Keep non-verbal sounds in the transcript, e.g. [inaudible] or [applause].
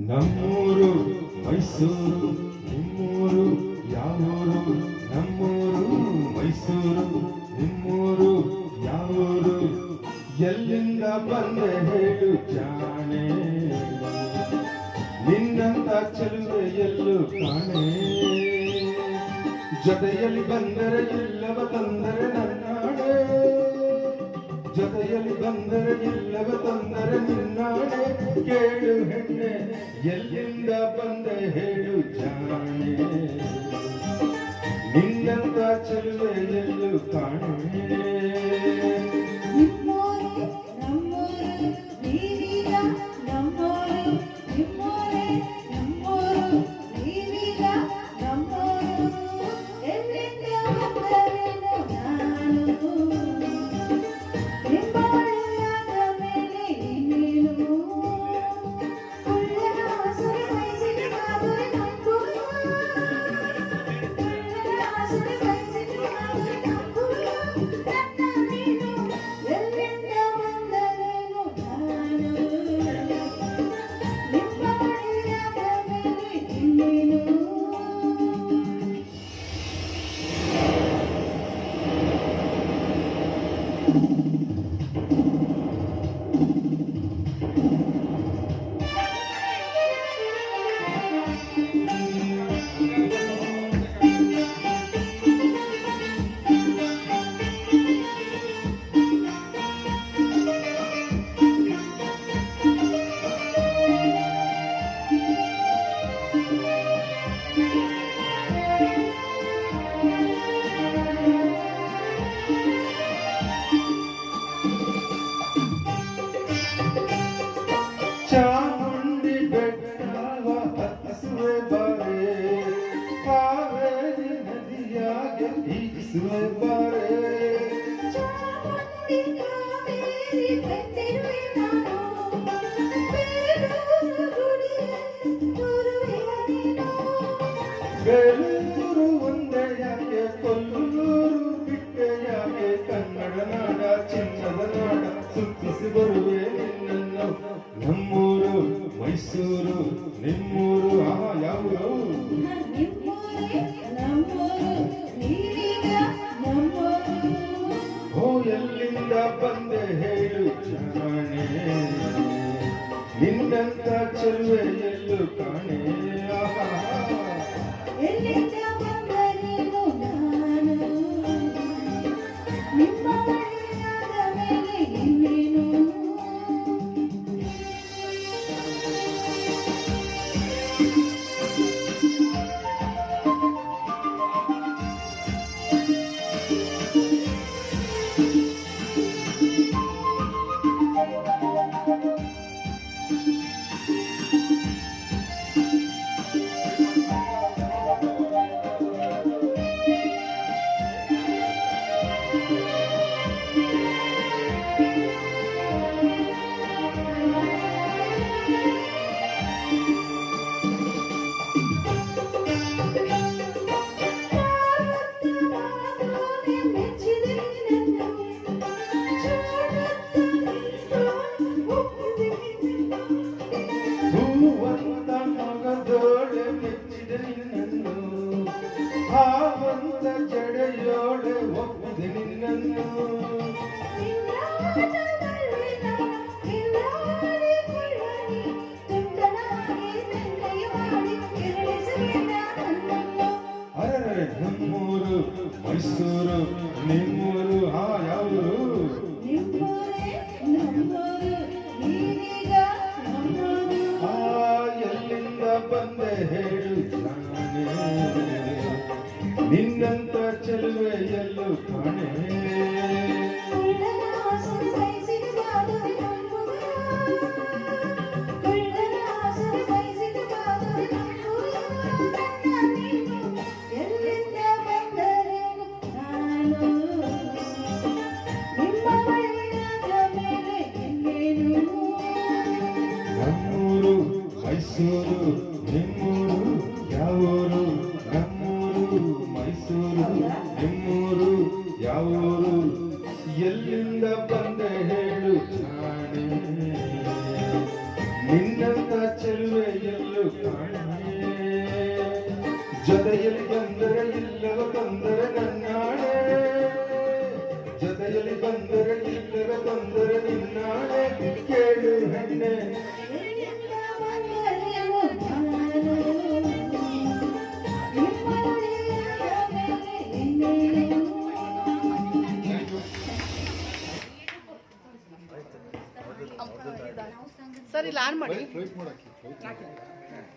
ನಮ್ಮೂರು ಮೈಸೂರು, ನಿಮ್ಮೂರು ಯಾವೂರು, ನಮ್ಮೂರು ಮೈಸೂರು, ನಿಮ್ಮೂರು ಯಾವೂರು. ಎಲ್ಲಿಂದ ಬಂದೆ ಹೇಳು ಜಾಣೆ. ನಿನ್ನಂತ ಚಲುವೆ ಎಲ್ಲೂ ಕಾಣೆ. ಜೊತೆಯಲ್ಲಿ ಬಂದರೆ ಇಲ್ಲವ ತಂದರೆ ನನ್ನಾಣೆ. ಜೊತೆಯಲ್ಲಿ ಬಂದರೆ ಇಲ್ಲವ ತಂದರೆ ನಿನ್ನಾಣೆ. ಕೇಳು ಹೆಣ್ಣೆ ಎಲ್ಲಿಂದ ಬಂದೆ ಹೇಳಿ you [laughs] ಬೆಳ್ಳೂರು ಒಂದೆಯಾಗೆ ಕೊಲ್ಲೂರು ಬಿಟ್ಟೆಯಾಗೆ ಕನ್ನಡ ನಾಡ ಚಿನ್ನದ ನಾಡ ಸುತ್ತಿಸಿ ಬರುವೆ ನಿನ್ನನ್ನು ನಮ್ಮ 啊。ಬಿಡಲಿನ ನನ್ನು ಆ ನಿನ್ನಂತ ಚೆಲುವೆಯಲ್ಲೂ ಕಾಣೆ. ಜೊತೆಯಲ್ಲಿ ಬಂದರೆ ಇಲ್ಲವ ತೊಂದರೆ ನನ್ನಾಳೆ ಜೊತೆಯಲ್ಲಿ ಬಂದರೆ ಇಲ್ಲವ ತೊಂದರೆ ನಿನ್ನಾಳೆ ಕೇಳು ಹೆಣ್ಣೆ ಎಲ್ಲಿಂದ ಬಂದರೇನು ನಾನು ನಿಮ್ಮೊಡೆಯಾದ ಮೇಲೆ ಇನ್ನೇನು ಸರ್ ಇಲ್ಲಿ ಆನ್ ಮಾಡಿ ಫ್ಲೈಟ್ ಮಾಡಕ್ಕೆ ಫ್ಲೈಟ್